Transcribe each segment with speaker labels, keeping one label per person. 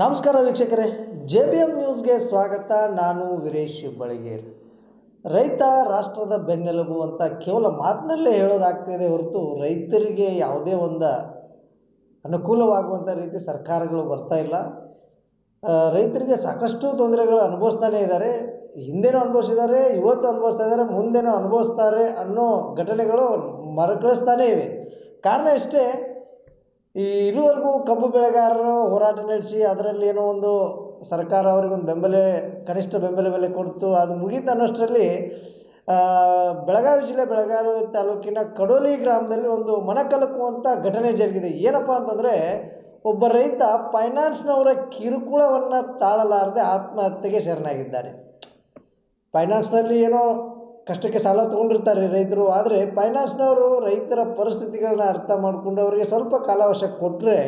Speaker 1: ನಮಸ್ಕಾರ ವೀಕ್ಷಕರೇ, J B M ನ್ಯೂಸ್ಗೆ ಸ್ವಾಗತ. ನಾನು ವೀರೇಶ್ ಬಳಗೇರ್ ರೈತ ರಾಷ್ಟ್ರದ ಬೆನ್ನೆಲುಬು ಅಂತ ಕೇವಲ ಮಾತಿನಲ್ಲೇ ಹೇಳೋದಾಗ್ತಿದೆ ಹೊರತು ರೈತರಿಗೆ ಯಾವುದೇ ಒಂದು ಅನುಕೂಲವಾಗುವಂಥ ರೀತಿ ಸರ್ಕಾರಗಳು ಬರ್ತಾ ಇಲ್ಲ. ರೈತರಿಗೆ ಸಾಕಷ್ಟು ತೊಂದರೆಗಳು ಅನುಭವಿಸ್ತಾನೇ ಇದ್ದಾರೆ. ಹಿಂದೆನೂ ಅನುಭವಿಸಿದ್ದಾರೆ ಇವತ್ತು ಅನುಭವಿಸ್ತಾ ಇದ್ದಾರೆ, ಮುಂದೆನೂ ಅನುಭವಿಸ್ತಾರೆ ಅನ್ನೋ ಘಟನೆಗಳು ಮರುಕಳಿಸ್ತಾನೇ ಇವೆ. ಕಾರಣ ಇಷ್ಟೇ ಈ ಇರುವರೆಗೂ ಕಬ್ಬು ಬೆಳೆಗಾರರು ಹೋರಾಟ ನಡೆಸಿ ಅದರಲ್ಲಿ ಏನೋ ಒಂದು ಸರ್ಕಾರ ಅವ್ರಿಗೊಂದು ಬೆಂಬಲ, ಕನಿಷ್ಠ ಬೆಂಬಲ ಬೆಲೆ ಕೊಡ್ತು. ಅದು ಮುಗೀತು ಅನ್ನೋಷ್ಟರಲ್ಲಿ ಬೆಳಗಾವಿ ಜಿಲ್ಲೆ ಬೆಳಗಾವಿ ತಾಲೂಕಿನ ಕಡೋಲಿ ಗ್ರಾಮದಲ್ಲಿ ಒಂದು ಮನಕಲಕುವಂಥ ಘಟನೆ ಜರುಗಿದೆ. ಏನಪ್ಪ ಅಂತಂದರೆ, ಒಬ್ಬ ರೈತ ಫೈನಾನ್ಸ್ನವರ ಕಿರುಕುಳವನ್ನು ತಾಳಲಾರದೆ ಆತ್ಮಹತ್ಯೆಗೆ ಶರಣಾಗಿದ್ದಾನೆ. ಫೈನಾನ್ಸ್ನಲ್ಲಿ ಏನೋ ಕಷ್ಟಕ್ಕೆ ಸಾಲ ತೊಗೊಂಡಿರ್ತಾರೆ ರೈತರು. ಆದರೆ ಫೈನಾನ್ಸ್ನವರು ರೈತರ ಪರಿಸ್ಥಿತಿಗಳನ್ನ ಅರ್ಥ ಮಾಡಿಕೊಂಡು ಅವರಿಗೆ ಸ್ವಲ್ಪ ಕಾಲಾವಕಾಶ ಕೊಟ್ಟರೆ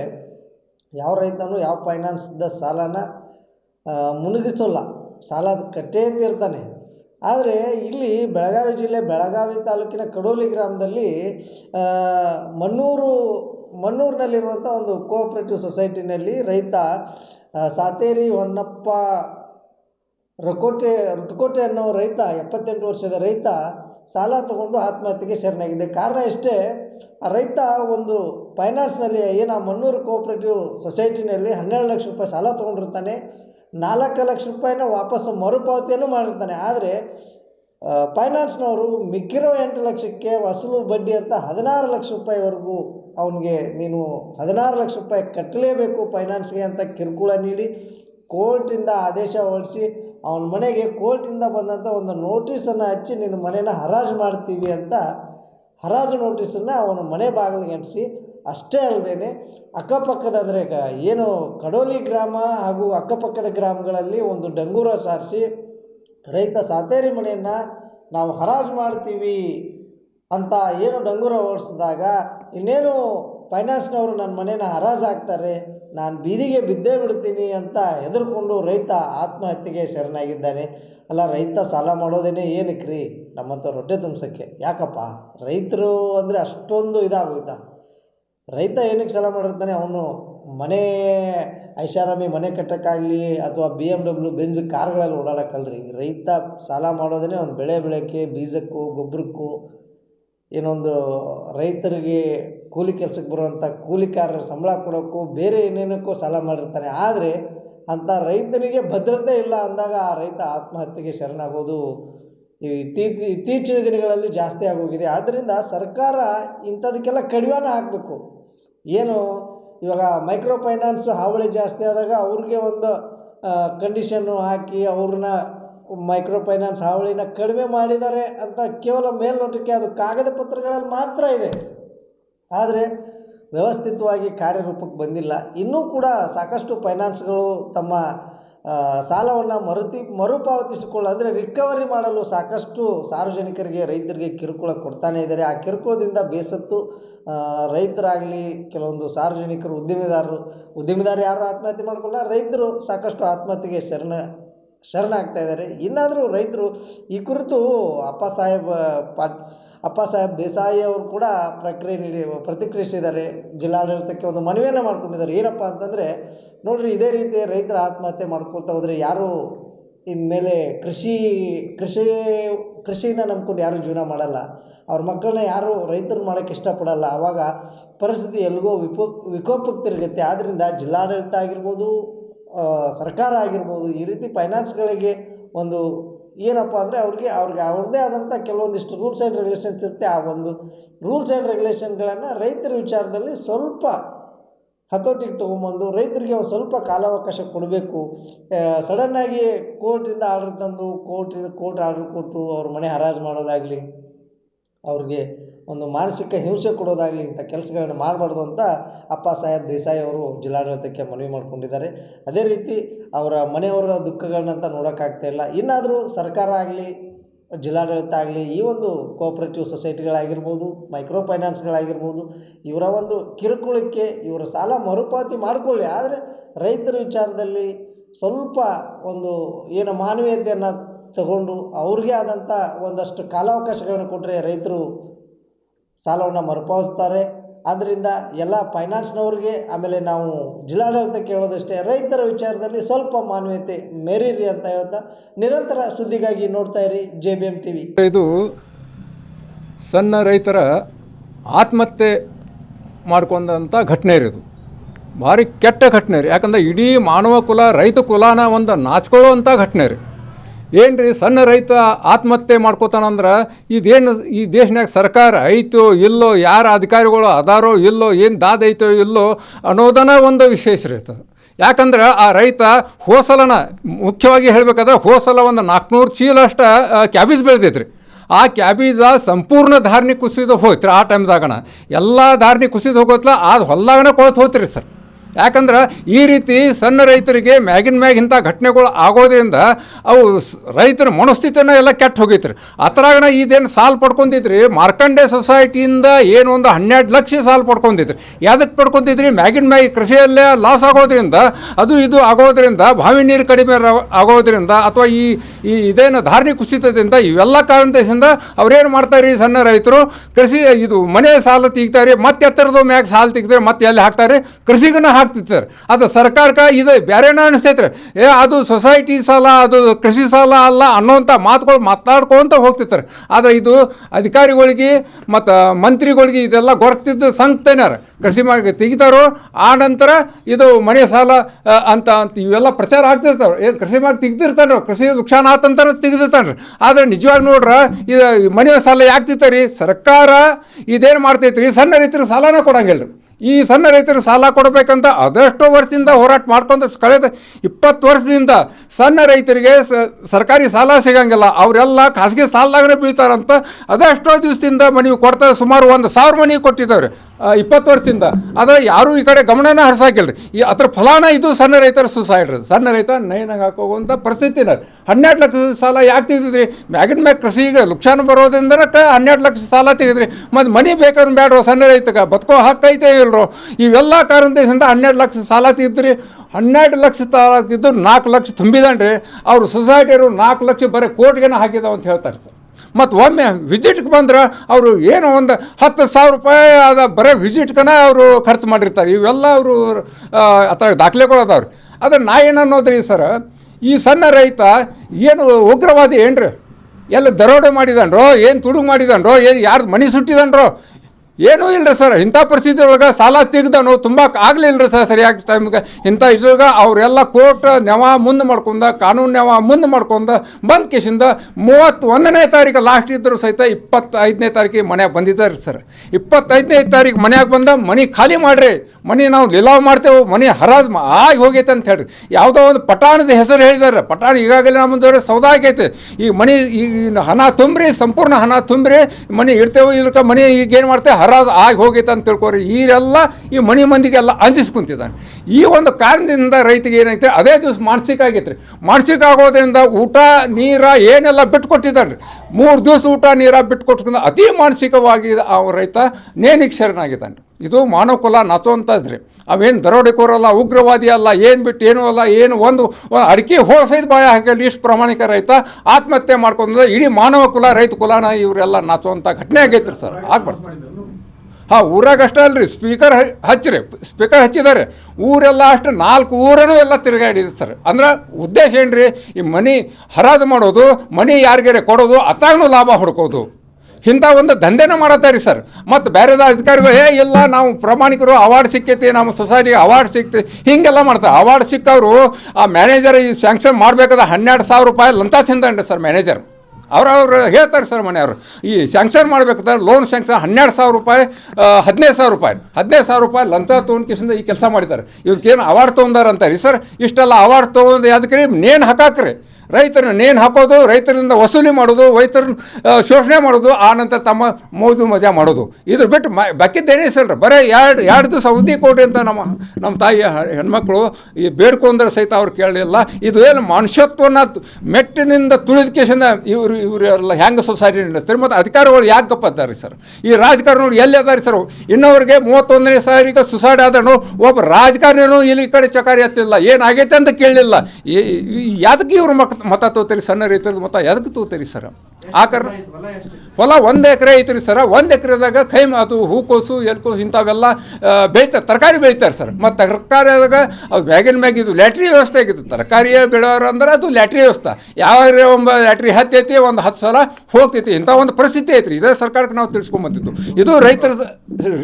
Speaker 1: ಯಾವ ರೈತನೂ ಯಾವ ಫೈನಾನ್ಸ್ದ ಸಾಲನ ಮುಳುಗಿಸೋಲ್ಲ ಸಾಲ ಕಟ್ಟೇ ಇರ್ತಾನೆ. ಆದರೆ ಇಲ್ಲಿ ಬೆಳಗಾವಿ ಜಿಲ್ಲೆ, ಬೆಳಗಾವಿ ತಾಲೂಕಿನ ಕಡೋಲಿ ಗ್ರಾಮದಲ್ಲಿ ಮಣ್ಣೂರು ಮಣ್ಣೂರಿನಲ್ಲಿರುವಂಥ ಒಂದು ಕೋಆಪ್ರೇಟಿವ್ ಸೊಸೈಟಿನಲ್ಲಿ ರೈತ ಸಾತೇರಿ ಹೊನ್ನಪ್ಪ ರಕೋಟೆ ರುಟ್ಕೋಟೆ ಅನ್ನೋ ರೈತ, ಎಪ್ಪತ್ತೆಂಟು ವರ್ಷದ ರೈತ ಸಾಲ ತಗೊಂಡು ಆತ್ಮಹತ್ಯೆಗೆ ಶರಣಾಗಿದೆ. ಕಾರಣ ಇಷ್ಟೇ, ಆ ರೈತ ಒಂದು ಫೈನಾನ್ಸ್ನಲ್ಲಿ ಏನು ಆ ಮನ್ನೂರು ಕೋಆಪ್ರೇಟಿವ್ ಸೊಸೈಟಿನಲ್ಲಿ ಹನ್ನೆರಡು ಲಕ್ಷ ರೂಪಾಯಿ ಸಾಲ ತೊಗೊಂಡಿರ್ತಾನೆ, ನಾಲ್ಕು ಲಕ್ಷ ರೂಪಾಯಿನ ವಾಪಸ್ಸು ಮರುಪಾವತಿಯನ್ನು ಮಾಡಿರ್ತಾನೆ. ಆದರೆ ಫೈನಾನ್ಸ್ನವರು ಮಿಕ್ಕಿರೋ ಎಂಟು ಲಕ್ಷಕ್ಕೆ ವಸೂಲು ಬಡ್ಡಿ ಅಂತ ಹದಿನಾರು ಲಕ್ಷ ರೂಪಾಯಿವರೆಗೂ ಅವನಿಗೆ ನೀನು ಹದಿನಾರು ಲಕ್ಷ ರೂಪಾಯಿ ಕಟ್ಟಲೇಬೇಕು ಫೈನಾನ್ಸ್ಗೆ ಅಂತ ಕಿರುಕುಳ ನೀಡಿ ಕೋರ್ಟಿಂದ ಆದೇಶ ಹೊರಡಿಸಿ ಅವನ ಮನೆಗೆ ಕೋರ್ಟಿಂದ ಬಂದಂಥ ಒಂದು ನೋಟಿಸನ್ನು ಹಚ್ಚಿ ನಿನ್ನ ಮನೇನ ಹರಾಜು ಮಾಡ್ತೀವಿ ಅಂತ ಹರಾಜು ನೋಟಿಸನ್ನು ಅವನ ಮನೆ ಬಾಗಿಲಿಗೆ ಅಂಟಿಸಿ, ಅಷ್ಟೇ ಅಲ್ಲದೆ ಅಕ್ಕಪಕ್ಕದ ಅಂದರೆ ಏನು ಕಡೋಲಿ ಗ್ರಾಮ ಹಾಗೂ ಅಕ್ಕಪಕ್ಕದ ಗ್ರಾಮಗಳಲ್ಲಿ ಒಂದು ಡಂಗೂರ ಸಾರಿಸಿ, ರೈತ ಸಾತೇರಿ ಮನೆಯನ್ನು ನಾವು ಹರಾಜು ಮಾಡ್ತೀವಿ ಅಂತ ಏನು ಡಂಗೂರ ಓಡಿಸಿದಾಗ ಇನ್ನೇನು ಫೈನಾನ್ಸ್ನವರು ನನ್ನ ಮನೇನ ಹರಾಜು ಹಾಕ್ತಾರೆ ನಾನು ಬೀದಿಗೆ ಬಿದ್ದೇ ಬಿಡ್ತೀನಿ ಅಂತ ಹೆದರ್ಕೊಂಡು ರೈತ ಆತ್ಮಹತ್ಯೆಗೆ ಶರಣಾಗಿದ್ದಾನೆ. ಅಲ್ಲ, ರೈತ ಸಾಲ ಮಾಡೋದೇನೆ ಏನಕ್ಕೆ ರೀ ನಮ್ಮಂಥ ರೊಟ್ಟೆ ತುಂಬಿಸೋಕ್ಕೆ. ಯಾಕಪ್ಪ? ರೈತರು ಅಂದರೆ ಅಷ್ಟೊಂದು ಇದಾಗೋಯ್ತಾ? ರೈತ ಏನಕ್ಕೆ ಸಾಲ ಮಾಡಿರ್ತಾನೆ? ಅವನು ಮನೆ, ಐಷಾರಾಮಿ ಮನೆ ಕಟ್ಟೋಕ್ಕಾಗಲಿ ಅಥವಾ ಬಿ ಎಂ ಡಬ್ಲ್ಯೂ ಬೆಂಜ್ ಕಾರ್ಗಳಲ್ಲಿ ಓಡಾಡೋಕ್ಕಲ್ರಿ. ರೈತ ಸಾಲ ಮಾಡೋದೇ ಒಂದು ಬೆಳೆ ಬೆಳೆಯೋಕ್ಕೆ ಬೀಜಕ್ಕೂ, ಗೊಬ್ಬರಕ್ಕೂ ಏನೊಂದು ರೈತರಿಗೆ ಕೂಲಿ ಕೆಲಸಕ್ಕೆ ಬರುವಂಥ ಕೂಲಿಕಾರರ ಸಂಬಳ ಕೊಡೋಕ್ಕೂ ಬೇರೆ ಏನೇನಕ್ಕೂ ಸಾಲ ಮಾಡಿರ್ತಾರೆ. ಆದರೆ ಅಂಥ ರೈತನಿಗೆ ಭದ್ರತೆ ಇಲ್ಲ ಅಂದಾಗ ಆ ರೈತ ಆತ್ಮಹತ್ಯೆಗೆ ಶರಣಾಗೋದು ಇತ್ತೀಚ, ಇತ್ತೀಚಿನ ದಿನಗಳಲ್ಲಿ ಜಾಸ್ತಿ ಆಗೋಗಿದೆ. ಆದ್ದರಿಂದ ಸರ್ಕಾರ ಇಂಥದಕ್ಕೆಲ್ಲ ಕಡಿವಾಣ ಹಾಕಬೇಕು. ಏನು ಇವಾಗ ಮೈಕ್ರೋ ಫೈನಾನ್ಸ್ ಹಾವಳಿ ಜಾಸ್ತಿ ಆದಾಗ ಅವ್ರಿಗೆ ಒಂದು ಕಂಡೀಷನ್ನು ಹಾಕಿ ಅವ್ರನ್ನ ಮೈಕ್ರೋ ಫೈನಾನ್ಸ್ ಹಾವಳಿನ ಕಡಿಮೆ ಮಾಡಿದ್ದಾರೆ ಅಂತ ಕೇವಲ ಮೇಲ್ನೋಟಕ್ಕೆ ಅದು ಕಾಗದ ಪತ್ರಗಳಲ್ಲಿ ಮಾತ್ರ ಇದೆ. ಆದರೆ ವ್ಯವಸ್ಥಿತವಾಗಿ ಕಾರ್ಯರೂಪಕ್ಕೆ ಬಂದಿಲ್ಲ. ಇನ್ನೂ ಕೂಡ ಸಾಕಷ್ಟು ಫೈನಾನ್ಸ್ಗಳು ತಮ್ಮ ಸಾಲವನ್ನು ಮರುತಿ, ಮರುಪಾವತಿಸಿಕೊಳ್ಳ, ಅಂದರೆ ರಿಕವರಿ ಮಾಡಲು ಸಾಕಷ್ಟು ಸಾರ್ವಜನಿಕರಿಗೆ, ರೈತರಿಗೆ ಕಿರುಕುಳ ಕೊಡ್ತಾನೇ ಇದ್ದಾರೆ. ಆ ಕಿರುಕುಳದಿಂದ ಬೇಸತ್ತು ರೈತರಾಗಲಿ, ಕೆಲವೊಂದು ಸಾರ್ವಜನಿಕರು, ಉದ್ಯಮಿದಾರರು ಉದ್ಯಮಿದಾರರು ಯಾರು ಆತ್ಮಹತ್ಯೆ ಮಾಡ್ಕೊಳ್ಳ ರೈತರು ಸಾಕಷ್ಟು ಆತ್ಮಹತ್ಯೆಗೆ ಶರಣ ಶರಣಾಗ್ತಾ ಇದ್ದಾರೆ. ಇನ್ನಾದರೂ ರೈತರು ಈ ಕುರಿತು ಅಪ್ಪ ಸಾಹೇಬ್, ಪಾಟ್, ಅಪ್ಪ ಸಾಹೇಬ್ ದೇಸಾಯಿ ಅವರು ಕೂಡ ಪ್ರಕ್ರಿಯೆ ನೀಡಿ, ಪ್ರತಿಕ್ರಿಯಿಸಿದ್ದಾರೆ. ಜಿಲ್ಲಾಡಳಿತಕ್ಕೆ ಒಂದು ಮನವಿಯನ್ನು ಮಾಡ್ಕೊಂಡಿದ್ದಾರೆ. ಏನಪ್ಪ ಅಂತಂದರೆ, ನೋಡಿರಿ, ಇದೇ ರೀತಿ ರೈತರ ಆತ್ಮಹತ್ಯೆ ಮಾಡ್ಕೊಳ್ತಾ ಹೋದರೆ ಯಾರು ಇನ್ಮೇಲೆ ಕೃಷಿ ಕೃಷಿ, ಕೃಷಿನ ನಂಬ್ಕೊಂಡು ಯಾರೂ ಜೀವನ ಮಾಡಲ್ಲ. ಅವ್ರ ಮಕ್ಕಳನ್ನ ಯಾರು ರೈತರು ಮಾಡೋಕ್ಕೆ ಇಷ್ಟಪಡಲ್ಲ. ಆವಾಗ ಪರಿಸ್ಥಿತಿ ಎಲ್ಲಿಗೋ ವಿಪೋ ವಿಕೋಪಕ್ಕೆ ತಿರುಗುತ್ತೆ ಆದ್ದರಿಂದ ಜಿಲ್ಲಾಡಳಿತ ಆಗಿರ್ಬೋದು ಸರ್ಕಾರ ಆಗಿರ್ಬೋದು, ಈ ರೀತಿ ಫೈನಾನ್ಸ್ಗಳಿಗೆ ಒಂದು ಏನಪ್ಪ ಅಂದರೆ ಅವ್ರಿಗೆ ಅವ್ರಿಗೆ ಅವ್ರದ್ದೇ ಆದಂಥ ಕೆಲವೊಂದಿಷ್ಟು ರೂಲ್ಸ್ ಆ್ಯಂಡ್ ರೆಗ್ಯುಲೇಷನ್ಸ್ ಇರುತ್ತೆ. ಆ ಒಂದು ರೂಲ್ಸ್ ಆ್ಯಂಡ್ ರೆಗ್ಯುಲೇಷನ್ಗಳನ್ನು ರೈತರ ವಿಚಾರದಲ್ಲಿ ಸ್ವಲ್ಪ ಹತೋಟಿಗೆ ತೊಗೊಂಬಂದು ರೈತರಿಗೆ ಒಂದು ಸ್ವಲ್ಪ ಕಾಲಾವಕಾಶ ಕೊಡಬೇಕು. ಸಡನ್ನಾಗಿ ಕೋರ್ಟಿಂದ ಆರ್ಡ್ರ್ ತಂದು ಕೋರ್ಟಿಂದ ಕೋರ್ಟ್ ಆರ್ಡ್ರ್ ಕೊಟ್ಟು ಅವ್ರ ಮನೆ ಹರಾಜು ಮಾಡೋದಾಗಲಿ ಅವ್ರಿಗೆ ಒಂದು ಮಾನಸಿಕ ಹಿಂಸೆ ಕೊಡೋದಾಗಲಿ ಇಂಥ ಕೆಲಸಗಳನ್ನು ಮಾಡಬಾರ್ದು ಅಂತ ಅಪ್ಪ ಸಾಹೇಬ್ ದೇಸಾಯಿ ಅವರು ಜಿಲ್ಲಾಡಳಿತಕ್ಕೆ ಮನವಿ ಮಾಡಿಕೊಂಡಿದ್ದಾರೆ. ಅದೇ ರೀತಿ ಅವರ ಮನೆಯವರ ದುಃಖಗಳನ್ನಂತ ನೋಡೋಕ್ಕಾಗ್ತಾ ಇಲ್ಲ. ಇನ್ನಾದರೂ ಸರ್ಕಾರ ಆಗಲಿ, ಜಿಲ್ಲಾಡಳಿತ ಆಗಲಿ, ಈ ಒಂದು ಕೋಆಪ್ರೇಟಿವ್ ಸೊಸೈಟಿಗಳಾಗಿರ್ಬೋದು ಮೈಕ್ರೋ ಫೈನಾನ್ಸ್ಗಳಾಗಿರ್ಬೋದು ಇವರ ಒಂದು ಕಿರುಕುಳಕ್ಕೆ ಇವರ ಸಾಲ ಮರುಪಾವತಿ ಮಾಡಿಕೊಳ್ಳಿ. ಆದರೆ ರೈತರ ವಿಚಾರದಲ್ಲಿ ಸ್ವಲ್ಪ ಒಂದು ಏನು ಮಾನವೀಯತೆಯನ್ನು ತಗೊಂಡು ಅವ್ರಿಗೆ ಆದಂಥ ಒಂದಷ್ಟು ಕಾಲಾವಕಾಶಗಳನ್ನು ಕೊಟ್ಟರೆ ರೈತರು ಸಾಲವನ್ನು ಮರುಪಾವತಿಸ್ತಾರೆ. ಆದ್ದರಿಂದ ಎಲ್ಲ ಫೈನಾನ್ಸ್ನವ್ರಿಗೆ, ಆಮೇಲೆ ನಾವು ಜಿಲ್ಲಾಡಳಿತ ಕೇಳೋದಷ್ಟೇ, ರೈತರ ವಿಚಾರದಲ್ಲಿ ಸ್ವಲ್ಪ ಮಾನವೀಯತೆ ಮೆರೀರಿ ಅಂತ ಹೇಳ್ತಾ ನಿರಂತರ ಸುದ್ದಿಗಾಗಿ ನೋಡ್ತಾ ಇರಿ J B M T V
Speaker 2: ಇದು ಸಣ್ಣ ರೈತರ ಆತ್ಮಹತ್ಯೆ ಮಾಡ್ಕೊಂಡಂಥ ಘಟನೆ ಇರೋದು ಭಾರಿ ಕೆಟ್ಟ ಘಟನೆ ರೀ. ಯಾಕಂದ್ರೆ ಇಡೀ ಮಾನವ ಕುಲ, ರೈತ ಕುಲಾನ ಒಂದು ನಾಚ್ಕೊಳ್ಳೋವಂಥ ಘಟನೆ ರೀ. ಏನು ರೀ ಸಣ್ಣ ರೈತ ಆತ್ಮಹತ್ಯೆ ಮಾಡ್ಕೋತಾನಂದ್ರೆ ಇದೇನು ಈ ದೇಶನಾಗ ಸರ್ಕಾರ ಐತೋ ಇಲ್ಲೋ, ಯಾರ ಅಧಿಕಾರಿಗಳು ಅದಾರೋ ಇಲ್ಲೋ, ಏನು ದಾದ ಐತೋ ಇಲ್ಲೋ ಅನ್ನೋದನ್ನ ಒಂದು ವಿಶೇಷ ರೀ ಯಾಕಂದ್ರೆ ಆ ರೈತ ಹೋಸಲನ, ಮುಖ್ಯವಾಗಿ ಹೇಳಬೇಕಾದ್ರೆ ಹೋಸಲ ಒಂದು ನಾಲ್ಕುನೂರು ಚೀಲ ಅಷ್ಟ ಕ್ಯಾಬೇಜ್ ಬೆಳೆದೈತ್ರಿ. ಆ ಕ್ಯಾಬೇಜ ಸಂಪೂರ್ಣ ಧಾರ್ನಿ ಕುಸಿದು ಹೋಯ್ತು ಆ ಟೈಮ್ದಾಗಣ ಎಲ್ಲ ಧಾರ್ನಿ ಕುಸಿದು ಹೋಗೋತ್ಲ ಅದು ಹೊಲ್ದಾಗನ ಕೊಳತು ಹೋತ್ರಿ ಸರ್. ಯಾಕಂದ್ರೆ ಈ ರೀತಿ ಸಣ್ಣ ರೈತರಿಗೆ ಮ್ಯಾಗಿನ ಮ್ಯಾಗ ಇಂಥ ಘಟನೆಗಳು ಆಗೋದ್ರಿಂದ ಅವು ರೈತರ ಮನಸ್ಥಿತಿನ ಎಲ್ಲ ಕೆಟ್ಟು ಹೋಗೈತ್ರಿ. ಅದ್ರಾಗನ ಇದೇನು ಸಾಲ ಪಡ್ಕೊಂಡಿದ್ರಿ ಮಾರ್ಕಂಡೆ ಸೊಸೈಟಿಯಿಂದ ಏನು ಒಂದು ಹನ್ನೆರಡು ಲಕ್ಷ ಸಾಲ ಪಡ್ಕೊಂಡಿದ್ರಿ ಯಾವ್ದಕ್ಕೆ ಪಡ್ಕೊಂಡಿದ್ರಿ ಮ್ಯಾಗಿನ ಮ್ಯಾಗ ಕೃಷಿಯಲ್ಲೇ ಲಾಸ್ ಆಗೋದ್ರಿಂದ, ಅದು ಇದು ಆಗೋದ್ರಿಂದ, ಬಾವಿ ನೀರು ಕಡಿಮೆ ಆಗೋದ್ರಿಂದ ಅಥವಾ ಈ ಈ ಇದೇನು ಧಾರಣಿ ಕುಸಿತದಿಂದ ಇವೆಲ್ಲ ಕಾರಣದಿಂದ ಅವ್ರೇನು ಮಾಡ್ತಾರೆ ಸಣ್ಣ ರೈತರು? ಕೃಷಿ ಇದು ಮನೆ ಸಾಲ ತೆಗಿತಾರೆ, ಮತ್ತೆ ಎತ್ತರದ ಮ್ಯಾಗ ಸಾಲ ತೆಗ್ದ್ರೆ ಮತ್ತೆ ಎಲ್ಲಿ ಹಾಕ್ತಾರೆ? ಕೃಷಿಗನ ಹಾಕ್ತಿರ್ತಾರೆ ಅದು ಸರ್ಕಾರಕ್ಕೆ ಇದು ಬೇರೆನ ಅನಿಸ್ತೈತ್ರಿ ಏ, ಅದು ಸೊಸೈಟಿ ಸಾಲ, ಅದು ಕೃಷಿ ಸಾಲ ಅಲ್ಲ ಅನ್ನೋಂಥ ಮಾತುಗಳು ಮಾತಾಡ್ಕೊಂತ ಹೋಗ್ತಿರ್ತಾರೆ ಆದರೆ ಇದು ಅಧಿಕಾರಿಗಳಿಗೆ ಮತ್ತು ಮಂತ್ರಿಗಳಿಗೆ ಇದೆಲ್ಲ ಗೊತ್ತಿದ್ದ ಸಂಕ್ತೇನಾರ ಕೃಷಿ ಮಾಡಿ ತೆಗಿತಾರೋ, ಆ ನಂತರ ಇದು ಮನೆ ಸಾಲ ಅಂತ ಅಂತ ಇವೆಲ್ಲ ಪ್ರಚಾರ ಆಗ್ತಿರ್ತಾವೆ. ಏನು ಕೃಷಿ ಮಾಡಿ ತೆಗ್ದಿರ್ತಾನೆ ಕೃಷಿ ನುಕ್ಸಾನ ಆತಂತಾನೆ ತೆಗ್ದಿರ್ತಾನ್ರಿ ಆದರೆ ನಿಜವಾಗಿ ನೋಡ್ರ, ಇದು ಮನೆ ಸಾಲ ಯಾಕೆ ರೀ ಸರ್ಕಾರ ಇದೇನು ಮಾಡ್ತೈತ್ರಿ? ಸಣ್ಣ ರೈತರಿಗೆ ಸಾಲನೇ ಕೊಡಂಗಿಲ್ಲ ರೀ ಈ ಸಣ್ಣ ರೈತರಿಗೆ ಸಾಲ ಕೊಡಬೇಕಂತ ಅದೆಷ್ಟೋ ವರ್ಷದಿಂದ ಹೋರಾಟ ಮಾಡ್ಕೊಂಡು ಕಳೆದ ಇಪ್ಪತ್ತು ವರ್ಷದಿಂದ ಸಣ್ಣ ರೈತರಿಗೆ ಸರ್ಕಾರಿ ಸಾಲ ಸಿಗಂಗಿಲ್ಲ. ಅವರೆಲ್ಲ ಖಾಸಗಿ ಸಾಲದಾಗನೇ ಬೀಳ್ತಾರಂತ ಅದೆಷ್ಟೋ ದಿವಸದಿಂದ ಮನವಿ ಕೊಡ್ತಾರೆ ಸುಮಾರು ಒಂದು ಸಾವಿರ ಮನೆ ಕೊಟ್ಟಿದ್ದಾವ್ರಿ ಇಪ್ಪತ್ತು ವರ್ಷದಿಂದ. ಆದರೆ ಯಾರೂ ಈ ಕಡೆ ಗಮನನ ಹರಿಸಾಕಿಲ್ಲ ರೀ ಈ ಅದ್ರ ಫಲಾನ ಇದು ಸಣ್ಣ ರೈತರ ಸುಸೈಡ್ ರೀ. ಸಣ್ಣ ರೈತ ನೈನಾಗ ಹಾಕೋವಂಥ ಪರಿಸ್ಥಿತಿನ. ಹನ್ನೆರಡು ಲಕ್ಷ ಸಾಲ ಯಾಕೆ ತೆಗೆದಿದ್ರಿ? ಮ್ಯಾಗಿನ ಮ್ಯಾಗ ಕೃಷಿಗೆ ನುಕ್ಸಾನ ಬರೋದ್ರಿಂದ ಹನ್ನೆರಡು ಲಕ್ಷ ಸಾಲ ತೆಗೆದ್ರಿ ಮತ್ತು ಮನಿ ಬೇಕಾದ್ರೆ ಬೇಡ್ರೋ ಸಣ್ಣ ರೈತಗೆ? ಬದುಕೋ ಹಕ್ಕೈತೆ ಇಲ್ರೋ? ಇವೆಲ್ಲ ಕಾರಣದಿಂದ ಹನ್ನೆರಡು ಲಕ್ಷ ಸಾಲ ತೆಗೆದ್ರಿ ಹನ್ನೆರಡು ಲಕ್ಷ ಸಾಲ ತೆಗೆದು ನಾಲ್ಕು ಲಕ್ಷ ತುಂಬಿದಾನ್ರಿ. ಅವರು ಸೊಸೈಟಿಯವರು ನಾಲ್ಕು ಲಕ್ಷ ಬರೀ ಕೋಟಿಗೆನ ಹಾಕಿದಾವ ಅಂತ ಹೇಳ್ತಾರೆ ಮತ್ತು ಒಮ್ಮೆ ವಿಸಿಟ್ಗೆ ಬಂದ್ರೆ ಅವರು ಏನು ಒಂದು ಹತ್ತು ಸಾವಿರ ರೂಪಾಯಿ ಅದ ಬರೀ ವಿಸಿಟ್ಗನ ಅವರು ಖರ್ಚು ಮಾಡಿರ್ತಾರೆ. ಇವೆಲ್ಲ ಅವರು ಅಥವಾ ದಾಖಲೆಗಳು ಅದಾವ್ರಿ ಅದು ನಾ ಏನು ಅನ್ನೋದ್ರಿ ಸರ್, ಈ ಸಣ್ಣ ರೈತ ಏನು ಉಗ್ರವಾದಿ ಏನ್ರಿ? ಎಲ್ಲ ದರೋಡೆ ಮಾಡಿದನ್ರೋ, ಏನು ತುಡುಗು ಮಾಡಿದನ್ರೋ, ಏನು ಯಾರು ಮನೆ ಸುಟ್ಟಿದನ್ರೋ ಏನೂ ಇಲ್ಲರಿ ಸರ್, ಇಂಥ ಪರಿಸ್ಥಿತಿ ಒಳಗೆ ಸಾಲ ತೆಗ್ದವನು ತುಂಬ ಆಗಲಿಲ್ಲ ರೀ ಸರ್ ಸರಿಯಾಗಿ ಟೈಮ್ಗೆ ಇಂಥ ಇದ್ರಾಗ ಅವರೆಲ್ಲ ಕೋರ್ಟ್ ನೆವ ಮುಂದೆ ಮಾಡ್ಕೊಂಡ ಕಾನೂನು ನೆವ ಮುಂದೆ ಮಾಡ್ಕೊಂಡ ಬಂದ್ ಕೇಸಿಂದ ಮೂವತ್ತೊಂದನೇ ತಾರೀಕು ಲಾಸ್ಟ್ ಇದ್ದರೂ ಸಹಿತ ಇಪ್ಪತ್ತೈದನೇ ತಾರೀಕಿಗೆ ಮನೆಗೆ ಬಂದಿದ್ದಾರೆ ಸರ್. ಇಪ್ಪತ್ತೈದನೇ ತಾರೀಕು ಮನ್ಯಾಗ ಬಂದ ಮನೆ ಖಾಲಿ ಮಾಡಿರಿ, ಮನೆ ನಾವು ಲಿಲಾವ್ ಮಾಡ್ತೇವೆ, ಮನೆ ಹರಾಜ್ ಆಗಿ ಹೋಗೈತೆ ಅಂತ ಹೇಳಿ ಯಾವುದೋ ಒಂದು ಪಟಾಣದ ಹೆಸರು ಹೇಳಿದಾರೆ ಪಟಾಣ ಈಗಾಗಲೇ ನಮ್ಮದವ್ರೆ ಸೌದಾ ಆಗೈತೆ. ಈ ಮನೆ ಈಗ ಹಣ ತುಂಬ್ರಿ, ಸಂಪೂರ್ಣ ಹಣ ತುಂಬ್ರಿ, ಮನೆ ಇಡ್ತೇವೆ ಇದಕ್ಕೆ ಮನೆ ಈಗ ಏನು ಮಾಡ್ತೇವೆ ಹರಾಜ್ ಆಗಿ ಹೋಗಿತ್ತು ಅಂತ ತಿಳ್ಕೊರಿ ಈರೆಲ್ಲ ಈ ಮನೆ ಮಂದಿಗೆಲ್ಲ ಅಂಜಿಸ್ಕೊಂತಿದ್ದಾನೆ ಈ ಒಂದು ಕಾರಣದಿಂದ ರೈತಿಗೆ ಏನೈತೆ? ಅದೇ ದಿವಸ ಮಾನಸಿಕ ಆಗೈತೆ ರೀ. ಮಾನಸಿಕ ಆಗೋದ್ರಿಂದ ಊಟ, ನೀರ ಏನೆಲ್ಲ ಬಿಟ್ಕೊಟ್ಟಿದ್ದಾನೆ ರೀ. ಮೂರು ದಿವಸ ಊಟ, ನೀರ ಬಿಟ್ಕೊಟ್ಕೊಂಡು ಅತಿ ಮಾನಸಿಕವಾಗಿ ಆ ರೈತ ನೇನಿಗೆ ಶರಣಾಗಿದ್ದಾನೆ ಇದು ಮಾನವ ಕುಲ ನಚುವಂಥದ್ರಿ ಅವೇನು ದರೋಡೆಕೋರಲ್ಲ, ಉಗ್ರವಾದಿ ಅಲ್ಲ, ಏನು ಬಿಟ್ಟು ಏನೂ ಅಲ್ಲ, ಏನು ಒಂದು ಒಂದು ಅಡಿಕೆ ಹೋಳ್ಸೈದು ಬಾಯ ಹಾಕಲಿ ಇಷ್ಟು ಪ್ರಾಮಾಣಿಕ ರೈತ ಆತ್ಮಹತ್ಯೆ ಮಾಡ್ಕೊಂಡ್ರೆ ಇಡೀ ಮಾನವ ಕುಲ ರೈತ ಕುಲನ ಇವರೆಲ್ಲ ನಾಚುವಂಥ ಘಟನೆ ಆಗೈತೆ ರೀ ಸರ್. ಆಗ್ಬಾರ್ದು. ಹಾಂ, ಊರಾಗ ಅಷ್ಟೇ ಅಲ್ರಿ. ಸ್ಪೀಕರ್ ಹಚ್ಚಿರಿ. ಸ್ಪೀಕರ್ ಹಚ್ಚಿದ್ದಾರೆ ಊರೆಲ್ಲ ಅಷ್ಟು ನಾಲ್ಕು ಊರನ್ನು ಎಲ್ಲ ತಿರುಗಾಡಿದೆ ಸರ್. ಅಂದ್ರೆ ಉದ್ದೇಶ ಏನ್ರಿ? ಈ ಮನಿ ಹರಾಜು ಮಾಡೋದು, ಮನಿ ಯಾರಿಗಾರೆ ಕೊಡೋದು ಅತ್ತಾಗೂ ಲಾಭ ಹುಡ್ಕೋದು. ಇಂಥ ಒಂದು ದಂಧೆನ ಮಾಡತ್ತಾರೆ ಸರ್. ಮತ್ತು ಬೇರೆದ ಅಧಿಕಾರಿಗಳು, ಏ, ಇಲ್ಲ, ನಾವು ಪ್ರಾಮಾಣಿಕರು ಅವಾರ್ಡ್ ಸಿಕ್ಕೈತಿ, ನಮ್ಮ ಸೊಸೈಟಿಗೆ ಅವಾರ್ಡ್ ಸಿಕ್ತಿ ಹೀಗೆಲ್ಲ ಮಾಡ್ತಾರೆ. ಅವಾರ್ಡ್ ಸಿಕ್ಕವರು, ಆ ಮ್ಯಾನೇಜರ್ ಈ ಸ್ಯಾಂಕ್ಷನ್ ಮಾಡಬೇಕಾದ ಹನ್ನೆರಡು ಸಾವಿರ ರೂಪಾಯಿ ಲಂಚ ತಿಂದನ್ರಿ ಸರ್ ಮ್ಯಾನೇಜರ್ ಅವ್ರವ್ರು ಹೇಳ್ತಾರೆ ಸರ್ ಮನೆಯವರು, ಈ ಸ್ಯಾಂಕ್ಷನ್ ಮಾಡ್ಬೇಕಾದ್ರೆ ಲೋನ್ ಸ್ಯಾಂಕ್ಷನ್ ಹನ್ನೆರಡು ಸಾವಿರ ರೂಪಾಯಿ ಹದಿನೈದು ಸಾವಿರ ರೂಪಾಯಿ, ಹದಿನೈದು ಸಾವಿರ ರೂಪಾಯಿ ಲಂಚ ತೊಗೊಂಡು ಕಿಸಿಂದ ಈ ಕೆಲಸ ಮಾಡಿದ್ದಾರೆ. ಏನು ಅವಾರ್ಡ್ ತೊಗೊಂಡಾರ ಅಂತಾರೆ ಸರ್, ಇಷ್ಟೆಲ್ಲ ಅವಾರ್ಡ್ ತೊಗೊಂಡು ಅದಕ್ಕೆ ನೇನು ಹಾಕಾಕ್ರಿ. ರೈತರನ್ನ ನೇನು ಹಾಕೋದು, ರೈತರಿಂದ ವಸೂಲಿ ಮಾಡೋದು, ರೈತರನ್ನ ಶೋಷಣೆ ಮಾಡೋದು, ಆ ನಂತರ ತಮ್ಮ ಮೋಜು ಮಜಾ ಮಾಡೋದು. ಇದ್ರ ಬಿಟ್ಟು ಮ, ಬಕ್ಕಿದ್ದೇನೇ ಸರ್ ಬರೀ ಎರಡು ಎರಡು ದಿವಸ ಅವಧಿ ಅಂತ ನಮ್ಮ ನಮ್ಮ ತಾಯಿ ಹೆಣ್ಮಕ್ಳು ಈ ಬೇಡ್ಕೊಂಡ್ರೆ ಸಹಿತ ಅವ್ರು ಕೇಳಲಿಲ್ಲ. ಇದು ಏನು ಮನುಷ್ಯತ್ವನ ಮೆಟ್ಟಿನಿಂದ ತುಳಿದಕೇಶನ ಇವರು ಇವರೆಲ್ಲ ಹೆಂಗೆ ಸೊಸೈಟಿ ನಡೆಸ್ತಾರೆ ಮತ್ತು ಅಧಿಕಾರಿಗಳು ಯಾಕೆ ಅದಾರೆ ಸರ್? ಈ ರಾಜಕಾರಣಿಗಳು ಎಲ್ಲಿ ಅದಾರೆ ಸರ್? ಇನ್ನವರಿಗೆ ಮೂವತ್ತೊಂದನೇ ಸಾರಿಗೆ ಸುಸೈಡ್ ಆದನು, ಒಬ್ಬ ರಾಜಕಾರಣಿನೂ ಇಲ್ಲಿ ಕಡೆ ಚಕಾರಿ ಎತ್ತಿಲ್ಲ ಏನಾಗೈತೆ ಅಂತ ಕೇಳಲಿಲ್ಲ. ಯಾದಕ್ಕೆ ಇವ್ರ ಮಕ್ ಮತ ತೋತೀರಿ ಸಣ್ಣ ರೈತರದ್ದು ಮತ ಎದಕ್ಕೆ ತೋತೀರಿ ಸರ್? ಆ ಕಾರಣ ಹೊಲ ಒಂದು ಎಕರೆ ಐತ್ರಿ ಸರ್ ಒಂದು ಎಕರೆದಾಗ ಕೈ ಅದು ಹೂಕೋಸು ಎಲ್ಕೋಸು ಇಂಥವೆಲ್ಲ ಬೆಳಿತಾರೆ ತರಕಾರಿ ಬೆಳಿತಾರೆ ಸರ್. ಮತ್ತು ತರಕಾರಿಯಾಗ ಅದು ಬ್ಯಾಗಿನ ಮ್ಯಾಗ ಇದು ಲ್ಯಾಟ್ರಿ ವ್ಯವಸ್ಥೆ ಆಗಿತ್ತು. ತರಕಾರಿಯೇ ಬೆಳೆಯೋರು ಅಂದ್ರೆ ಅದು ಲ್ಯಾಟ್ರಿ ವ್ಯವಸ್ಥೆ. ಯಾವಾಗ ಒಂದು ಲ್ಯಾಟ್ರಿ ಹತ್ತೈತಿ ಒಂದು ಹತ್ತು ಸಲ ಹೋಗ್ತೈತಿ. ಇಂಥ ಒಂದು ಪರಿಸ್ಥಿತಿ ಐತ್ರಿ. ಇದೇ ಸರ್ಕಾರಕ್ಕೆ ನಾವು ತಿಳ್ಸ್ಕೊಂಬಂದಿದ್ದು ಇದು ರೈತರ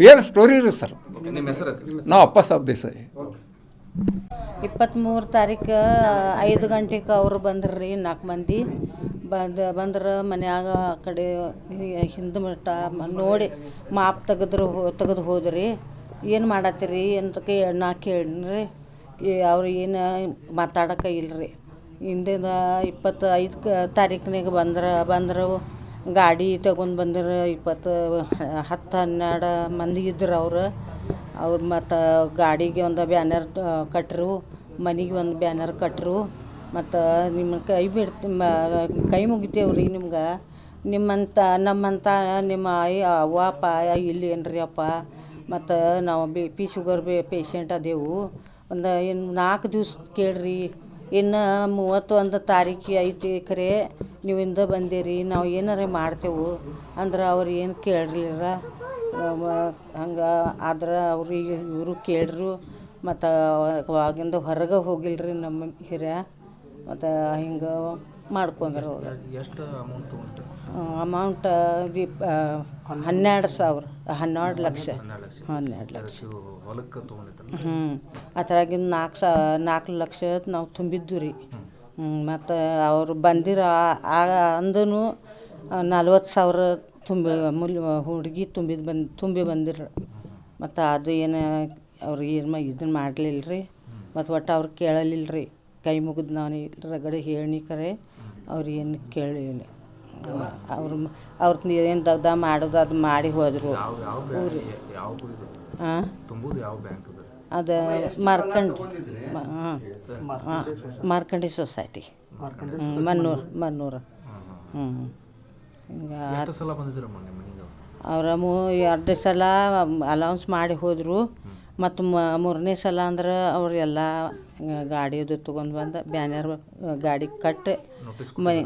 Speaker 2: ರಿಯಲ್ ಸ್ಟೋರಿ ರೀ ಸರ್.
Speaker 3: ನಿಮ್ಮ ಹೆಸರು?
Speaker 2: ನಾವು ಅಪ್ಪ ಸಾಬ್ ದೇಸಾಯಿ.
Speaker 4: ಇಪ್ಪತ್ತ್ಮೂರು ತಾರೀಕು ಐದು ಗಂಟೆಗೆ ಅವರು ಬಂದರು ರೀ ನಾಲ್ಕು ಮಂದಿ. ಬಂದು, ಬಂದ್ರೆ ಮನ್ಯಾಗ ಆ ಕಡೆ ಹಿಂದು ಮಟ್ಟ ನೋಡಿ ಮಾಪ್ ತೆಗೆದ್ರು ತೆಗೆದು ಹೋದ್ರಿ. ಏನು ಮಾಡತ್ತೀರಿ ಅಂತ ಕೇ ನಾ ಕೇಳಿನ್ರಿ ಅವ್ರು ಏನು ಮಾತಾಡೋಕೆ ಇಲ್ರಿ. ಹಿಂದಿನ ಇಪ್ಪತ್ತು ಐದು ತಾರೀಕಿನಾಗ ಬಂದ್ರೆ, ಬಂದರು ಗಾಡಿ ತಗೊಂಡು ಬಂದರು ಇಪ್ಪತ್ತು ಹತ್ತು ಹನ್ನೆರಡು ಮಂದಿ ಇದ್ರು ಅವ್ರು. ಅವ್ರು ಮತ್ತು ಗಾಡಿಗೆ ಒಂದು ಬ್ಯಾನರ್ ಕಟ್ಟರು ಮನೆಗೆ ಒಂದು ಬ್ಯಾನರ್ ಕಟ್ಟರು ಮತ್ತು ನಿಮ್ಮ ಕೈ ಬಿಡ್ತಿ, ಮ- ಕೈ ಮುಗಿತೇವ್ರಿ ನಿಮ್ಗೆ. ನಿಮ್ಮಂತ, ನಮ್ಮಂತ, ನಿಮ್ಮ ಅಯ್ಯ, ಅವ್ವ, ಅಪ್ಪ ಇಲ್ಲಿ ಏನ್ರಿ ಅಪ್ಪ? ಮತ್ತು, ನಾವು B, P sugar B patient ಅದೇವು. ಒಂದು ಏನು ನಾಲ್ಕು ದಿವ್ಸ ಕೇಳಿರಿ. ಇನ್ನು ಮೂವತ್ತೊಂದು ತಾರೀಕು ಐತಿ ಕರೆ ನೀವು ಇಂದ ಬಂದೀರಿ. ನಾವು ಏನಾರ ಮಾಡ್ತೇವೆ. ಅಂದ್ರೆ ಅವ್ರು ಏನು ಕೇಳಲಿಲ್ಲ ಹಂಗೆ ಆದ್ರೆ ಅವ್ರಿಗೆ ಇವರು ಕೇಳಿದ್ರು ಮತ್ತು ಅವಾಗಿಂದ ಹೊರಗೆ ಹೋಗಿಲ್ಲ ರೀ ನಮ್ಮ ಹಿರಿಯ ಮತ್ತು ಹಿಂಗೆ ಮಾಡ್ಕೊಂಡ್ರು. ಅವರು
Speaker 3: ಎಷ್ಟು ಅಮೌಂಟ್
Speaker 4: ಬಿ ಹನ್ನೆರಡು ಸಾವಿರ ಹನ್ನೆರಡು ಲಕ್ಷ.
Speaker 3: ಹನ್ನೆರಡು ಲಕ್ಷ.
Speaker 4: ಹ್ಞೂ ಅದ್ರಾಗಿಂದ ನಾಲ್ಕು ಸಾ ನಾಲ್ಕು ಲಕ್ಷ ನಾವು ತುಂಬಿದ್ದು ರೀ ಮತ್ತು ಅವರು ಬಂದಿರೋ ಅಂದನು ನಲ್ವತ್ತು ಸಾವಿರ ತುಂಬಿ ಮುಲ್ ಹುಡುಗಿ ತುಂಬಿದ ಬಂದು ತುಂಬಿ ಬಂದಿರು. ಮತ್ತು ಅದು ಏನು ಅವ್ರಿಗೆ ಏನು ಇದನ್ನ ಮಾಡಲಿಲ್ಲ ರೀ ಮತ್ತು ಒಟ್ಟು ಅವ್ರು ಕೇಳಲಿಲ್ಲ ರೀ ಕೈ ಮುಗಿದು ನಾನು ರಗಡೆ ಹೇಳಿ ಕರೆ. ಅವ್ರು ಏನು ಕೇಳಿಲ್ಲ. ಅವ್ರು ಅವ್ರ ಏನು ದಗ್ದ ಮಾಡೋದು ಅದು ಮಾಡಿ ಹೋದರು. ಹಾಂ
Speaker 3: ಅದು?
Speaker 4: ಮಾರ್ಕಂಡ್ ಹಾಂ ಹಾಂ ಮಾರ್ಕಂಡಿ ಸೊಸೈಟಿ. ಹ್ಞೂ ಮನ್ನೂರು ಮನ್ನೂರು. ಹ್ಞೂ ಹಿಂಗೆ
Speaker 3: ಎಷ್ಟು ಸಲ ನಿಮ್ಮ ಮನೆಗೆ
Speaker 4: ಎರಡು ಸಲ ಅಲೌನ್ಸ್ ಮಾಡಿ ಹೋದರು. ಮತ್ತು ಮೂರನೇ ಸಲ ಅಂದ್ರೆ ಅವರೆಲ್ಲ ಗಾಡಿದು ತೊಗೊಂಡು ಬಂದು ಬ್ಯಾನರ್ ಗಾಡಿ ಕಟ್
Speaker 3: ನೋಟಿಸ್
Speaker 4: ಮನೆ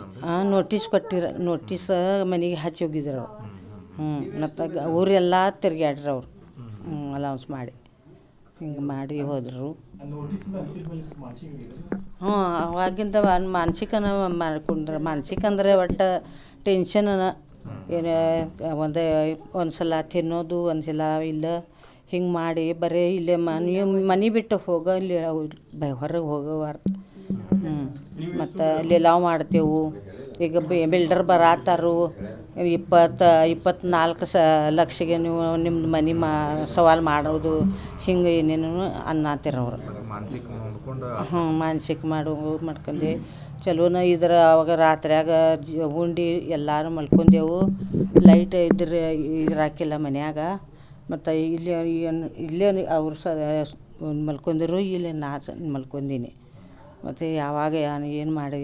Speaker 4: ನೋಟಿಸ್ ಕೊಟ್ಟಿರ ನೋಟಿಸ್ ಮನೆಗೆ ಹಚ್ಚಿ ಹೋಗಿದ್ರು ಅವ್ರು. ಹ್ಞೂ ಮತ್ತು ಊರೆಲ್ಲ ತಿರ್ಗ್ಯಾಡ್ರಿ ಅವ್ರು. ಹ್ಞೂ ಅಲೌನ್ಸ್ ಮಾಡಿ. ಹಿಂಗೆ ಮಾಡಿ ಹೋದರು. ಹ್ಞೂ ಅವಾಗಿಂದ ಮಾನ್ಸಿಕನ ಮಾನಸಿಕನ ಮಾಡ್ಕೊಂಡ್ರೆ ಮಾನಸಿಕ ಅಂದರೆ ಒಟ್ಟು ಟೆನ್ಷನ್ ಏನು ಒಂದು ಒಂದು ಸಲ ತಿನ್ನೋದು ಒಂದು ಸಲ ಇಲ್ಲ ಹಿಂಗೆ ಮಾಡಿ ಬರೀ ಇಲ್ಲೇ ಮನೆ ಮನೆ ಬಿಟ್ಟು ಹೋಗೋ ಇಲ್ಲಿ ಹೊರಗೆ ಹೋಗೋವಾರ. ಹ್ಞೂ ಮತ್ತು ಅಲ್ಲಿ ಲಾವ್ ಮಾಡ್ತೇವೆ. ಈಗ ಬಿಲ್ಡರ್ ಬರಾತಾರು ಇಪ್ಪತ್ತು ಇಪ್ಪತ್ನಾಲ್ಕು ಸ ಲಕ್ಷಗೆ ನೀವು ನಿಮ್ದು ಮನೆ ಮಾ ಸವಾಲು ಮಾಡೋದು ಹಿಂಗೆ ಏನೇನು ಅನ್ನತ್ತೀರ ಅವ್ರು ಹ್ಞೂ ಮಾನಸಿಕ ಮಾಡು ಮಾಡ್ಕೊಂಡು. ಚಲೋನ ಇದ್ರ ಅವಾಗ ರಾತ್ರಿಯಾಗ ಉಂಡು ಎಲ್ಲರೂ ಮಲ್ಕೊಂಡೆವು. ಲೈಟ್ ಇದ್ರೆ ಇರಾಕಿಲ್ಲ ಮನ್ಯಾಗ. ಮತ್ತು ಇಲ್ಲಿ ಏನು ಇಲ್ಲೇ ಅವ್ರು ಸ ಮಲ್ಕೊಂಡಿರು, ಇಲ್ಲಿ ನಾ ಮಲ್ಕೊಂಡೀನಿ ಮತ್ತು ಯಾವಾಗ ಏನು ಮಾಡಿ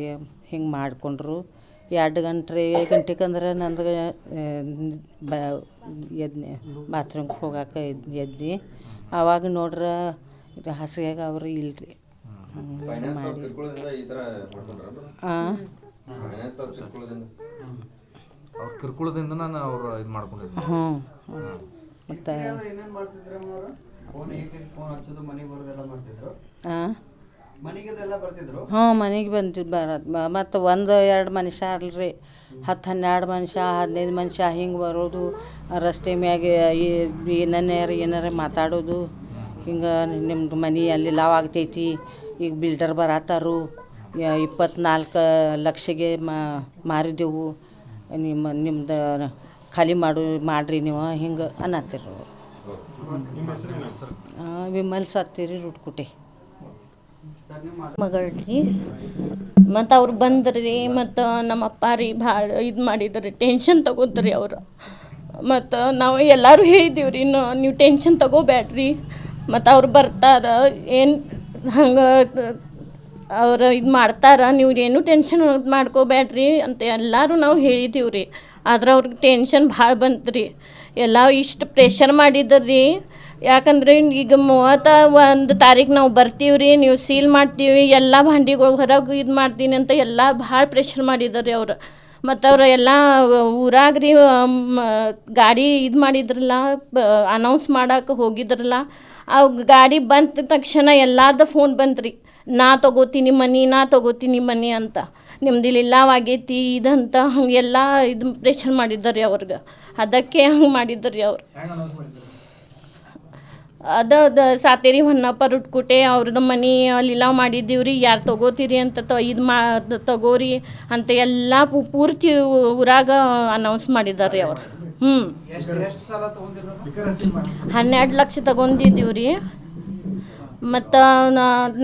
Speaker 4: ಹಿಂಗೆ ಮಾಡಿಕೊಂಡ್ರು. ಎರಡು ಗಂಟೆ ಗಂಟೆಗೆ ಅಂದ್ರೆ ನಂದು ಬ, ಎದ್ನಿ ಬಾತ್ರೂಮ್ಗೆ ಹೋಗಾಕ ಎದ್ದು ಆವಾಗ ನೋಡ್ರೆ, ಇದು ಹಾಸಿಗೆಗೆ ಅವರು ಇಲ್ರಿ.
Speaker 3: ಅವ್ರ ಕಿರುಕುಳದಿಂದ ನಾನು ಅವ್ರು ಇದು ಮಾಡ್ಕೊಂಡಿದ್ದೆ.
Speaker 4: ಹ್ಞೂ ಮತ್ತು? ಹಾಂ ಹ್ಞೂ ಮನೆಗೆ ಬಂದು ಬರ ಮತ್ತು ಒಂದು ಎರಡು ಮನುಷ್ಯ ಅಲ್ರಿ. ಹತ್ತು ಹನ್ನೆರಡು ಮನುಷ್ಯ ಹದಿನೈದು ಮನುಷ್ಯ ಹಿಂಗೆ ಬರೋದು. ರಸ್ತೆ ಮ್ಯಾಗೆ ಏನಾರ ಏನಾರ ಮಾತಾಡೋದು. ಹಿಂಗೆ ನಿಮ್ದು ಮನೆ ಅಲ್ಲಿ ಲಾವ್ ಆಗ್ತೈತಿ. ಈಗ ಬಿಲ್ಡರ್ ಬರತ್ತಾರು. ಇಪ್ಪತ್ನಾಲ್ಕು ಲಕ್ಷಗೆ ಮಾರಿದೆವು. ನಿಮ್ಮ ನಿಮ್ದು ಖಾಲಿ ಮಾಡು ಮಾಡಿರಿ ನೀವು ಹಿಂಗೆ ಅನ್ನತ್ತಿರು. ವಿಮಲ್ ಸತ್ತೀರಿ ರುಟ್ಕುಟೆ
Speaker 5: ಮಗಳ್ರಿ. ಮತ್ತು ಅವ್ರು ಬಂದ್ರಿ, ಮತ್ತು ನಮ್ಮ ಅಪ್ಪ ರೀ ಭಾಳ ಇದು ಮಾಡಿದ್ರಿ, ಟೆನ್ಷನ್ ತಗೋತ್ರಿ ಅವರು. ಮತ್ತು ನಾವು ಎಲ್ಲರೂ ಹೇಳಿದ್ದೀವಿ ರೀ ನೀವು ಟೆನ್ಷನ್ ತಗೋಬೇಡ್ರಿ ಮತ್ತು ಅವ್ರು ಬರ್ತಾರ, ಏನು ಹಂಗೆ, ಅವ್ರು ಇದು ಮಾಡ್ತಾರೆ, ನೀವು ಏನು ಟೆನ್ಷನ್ ಮಾಡ್ಕೋಬೇಡ್ರಿ ಅಂತ ಎಲ್ಲರೂ ನಾವು ಹೇಳಿದ್ದೀವಿ ರೀ ಆದ್ರೆ ಅವ್ರಿಗೆ ಟೆನ್ಷನ್ ಭಾಳ ಬಂತು ರೀ ಎಲ್ಲ ಇಷ್ಟು ಪ್ರೆಷರ್ ಮಾಡಿದ್ರಿ. ಯಾಕಂದ್ರೆ ಈಗ ಮೂವತ್ತ ಒಂದು ತಾರೀಕು ನಾವು ಬರ್ತೀವಿ ರೀ ನೀವು ಸೀಲ್ ಮಾಡ್ತೀವಿ, ಎಲ್ಲ ಭಾಂಡಿಗಳು ಹೊರಗೆ ಇದು ಮಾಡ್ತೀನಿ ಅಂತ ಎಲ್ಲ ಭಾಳ ಪ್ರೆಷರ್ ಮಾಡಿದ್ದಾರೆ ಅವರು. ಮತ್ತು ಅವ್ರು ಎಲ್ಲ ಊರಾಗ ರೀ ಗಾಡಿ ಇದು ಮಾಡಿದ್ರಲ್ಲ ಅನೌನ್ಸ್ ಮಾಡೋಕೆ ಹೋಗಿದ್ರಲ್ಲ ಆ ಗಾಡಿ ಬಂದ ತಕ್ಷಣ ಎಲ್ಲಾರ್ದು ಫೋನ್ ಬಂತ್ರಿ. ನಾ ತಗೋತೀನಿ ಮನಿ, ನಾ ತಗೋತೀನಿ ಮನಿ ಅಂತ. ನಿಮ್ದು ಇಲ್ಲಿ ಇಲ್ಲವಾಗೈತಿ ಇದಂತ ಹಂಗೆಲ್ಲ ಇದು ಪ್ರೆಷರ್ ಮಾಡಿದ್ದಾರೆ ರೀ ಅವ್ರಿಗೆ. ಅದಕ್ಕೆ ಹಂಗೆ ಮಾಡಿದ್ದಾರೆ ರೀ ಅವ್ರು. ಅದ ಸಾತೇರಿ ಹೊನ್ನಪ್ಪ ರುಟ್ಕುಟೆ ಅವ್ರದ್ದು ಮನೆ ಲೀಲಾವ್ ಮಾಡಿದ್ದೀವಿ ರೀ ಯಾರು ತಗೋತೀರಿ ಅಂತ ತ, ಇದು ಮಾ ತಗೋರಿ ಅಂತ ಎಲ್ಲ ಪೂರ್ತಿ ಊರಾಗ ಅನೌನ್ಸ್ ಮಾಡಿದ್ದಾರೆ ಅವ್ರು. ಹ್ಞೂ ಹನ್ನೆರಡು ಲಕ್ಷ ತಗೊಂಡಿದ್ದೀವಿ ರೀ ಮತ್ತು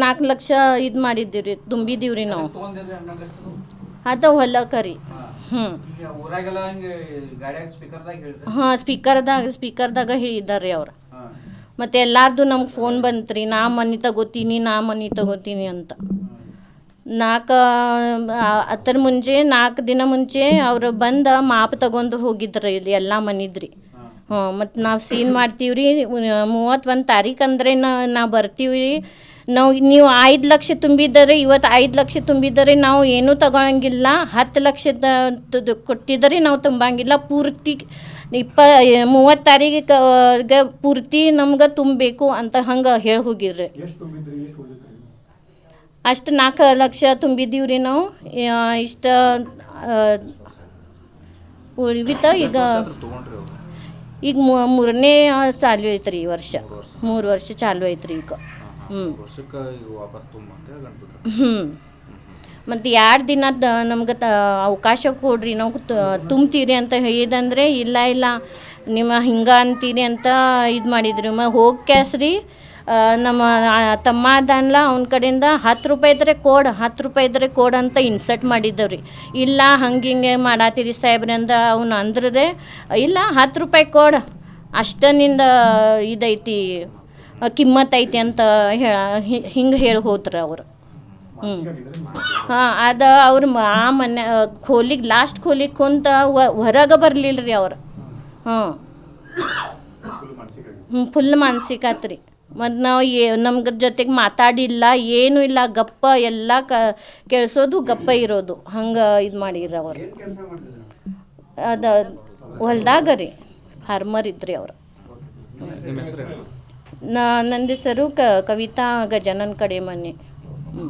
Speaker 5: ನಾಲ್ಕು ಲಕ್ಷ ಇದು ಮಾಡಿದ್ದೀವಿ ರೀ ತುಂಬಿದ್ದೀವಿ ರೀ ನಾವು. ಅದ ಹೊಲಕ್ಕೆ ರೀ ಹ್ಞೂ ಹಾಂ, ಸ್ಪೀಕರ್ದಾಗ ಸ್ಪೀಕರ್ದಾಗ ಹೇಳಿದ್ದಾರೆ ರೀ ಅವ್ರು. ಮತ್ತು ಎಲ್ಲಾರ್ದು ನಮ್ಗೆ ಫೋನ್ ಬಂತ್ರಿ, ನಾ ಮನೆ ತಗೋತೀನಿ, ನಾ ಮನೆ ತಗೋತೀನಿ ಅಂತ. ನಾಲ್ಕು ಅತ್ತರ ಮುಂಚೆ ನಾಲ್ಕು ದಿನ ಮುಂಚೆ ಅವರು ಬಂದು ಮಾಪ್ ತಗೊಂಡು ಹೋಗಿದ್ರು ಇಲ್ಲಿ ಎಲ್ಲ ಮನಿದ್ರಿ. ಹ್ಞೂ ಮತ್ತು ನಾವು ಸೀನ್ ಮಾಡ್ತೀವಿ ರೀ ಮೂವತ್ತೊಂದು ತಾರೀಕು ಅಂದರೆ ನಾ ಬರ್ತೀವಿ ರೀ ನಾವು ನೀವು ಐದು ಲಕ್ಷ ತುಂಬಿದ್ದಾರೆ ಇವತ್ತು ಐದು ಲಕ್ಷ ತುಂಬಿದ್ದಾರೆ ನಾವು ಏನೂ ತಗೊಳಂಗಿಲ್ಲ. ಹತ್ತು ಲಕ್ಷದ ಕೊಟ್ಟಿದ್ದಾರೆ ನಾವು ತುಂಬಂಗಿಲ್ಲ. ಪೂರ್ತಿ ಇಪ್ಪ ಮೂವತ್ತು ತಾರೀಕಿಗೆ ಪೂರ್ತಿ ನಮ್ಗೆ ತುಂಬಬೇಕು ಅಂತ ಹಂಗೆ ಹೇಳಿ ಹೋಗಿರ್ರಿ. ಅಷ್ಟು ನಾಲ್ಕು ಲಕ್ಷ ತುಂಬಿದ್ದೀವಿ ರೀ ನಾವು ಇಷ್ಟು ಉಳಿವಿತ ಈಗ ಈಗ ಮೂರನೇ ಚಾಲು ಐತ್ರಿ ಈ ವರ್ಷ. ಮೂರು ವರ್ಷ. ಚಾಲು ಐತ್ರಿ ಈಗ. ಹ್ಞೂ
Speaker 3: ವರ್ಷಕ್ಕೆ ಈಗ ಗಣಪತಿ
Speaker 5: ಹ್ಞೂ ಮತ್ತು ಎರಡು ದಿನದ ನಮ್ಗೆ ತ ಅವಕಾಶ ಕೊಡ್ರಿ ನಾವು ತುಂಬ್ತೀರಿ ಅಂತ ಹೇಳಿದಂದ್ರೆ ಇಲ್ಲ ಇಲ್ಲ. ನಿಮ್ಮ ಹಿಂಗೆ ಅಂತೀರಿ ಅಂತ ಇದು ಮಾಡಿದ್ರಿ. ಮ ಹೋಗಿ ಕ್ಯಾಸ್ರಿ. ನಮ್ಮ ತಮ್ಮ ಅದನ್ಲ ಅವನ ಕಡೆಯಿಂದ ಹತ್ತು ರೂಪಾಯಿ ಇದ್ರೆ ಕೋಡ್, ಹತ್ತು ರೂಪಾಯಿ ಇದ್ರೆ ಕೋಡ್ ಅಂತ ಇನ್ಸರ್ಟ್ ಮಾಡಿದ್ದವ್ರಿ. ಇಲ್ಲ, ಹಂಗೆ ಹಿಂಗೆ ಮಾಡಾತೀರಿ ಸಾಹೇಬ್ರೆ ಅಂದ ಅವ್ನು ಅಂದ್ರೆ ಇಲ್ಲ, ಹತ್ತು ರೂಪಾಯಿ ಕೋಡ್, ಅಷ್ಟನಿಂದ ಇದೈತಿ, ಕಿಮ್ಮತ್ ಐತಿ ಅಂತ ಹೇಳ ಹಿಂಗೆ ಹೇಳಿ ಹೋತ್ರಿ ಅವರು. ಹ್ಞೂ ಹಾಂ, ಅದು ಅವ್ರು ಆ ಮನೆ ಖೋಲಿಗೆ ಲಾಸ್ಟ್ ಖೋಲಿಗೆ ಕುಂತ ಹೊರಗೆ ಬರಲಿಲ್ಲ ರೀ ಅವ್ರು. ಹ್ಞೂ ಹ್ಞೂ ಫುಲ್ ಮಾನಸಿಕ ಆತ್ರಿ. ಮತ್ತು ನಾವು ಏ ನಮ್ಗೆ ಜೊತೆಗೆ ಮಾತಾಡಿಲ್ಲ ಏನೂ ಇಲ್ಲ ಗಪ್ಪ ಎಲ್ಲ ಕ ಕೇಳಿಸೋದು ಗಪ್ಪ ಇರೋದು. ಹಂಗೆ ಇದು ಮಾಡಿದ್ರ ಅವರು. ಅದು ಹೊಲ್ದಾಗ ರೀ ಫಾರ್ಮರ್ ಇದ್ರಿ ಅವರು.
Speaker 3: ನಿಮ್ಮ ಹೆಸರು
Speaker 5: ನಾ ನಂದು ಹೆಸರು ಕ ಕವಿತಾ ಗಜಾನನ್ ಕಡೆ ಮನೆ ಹ್ಞೂ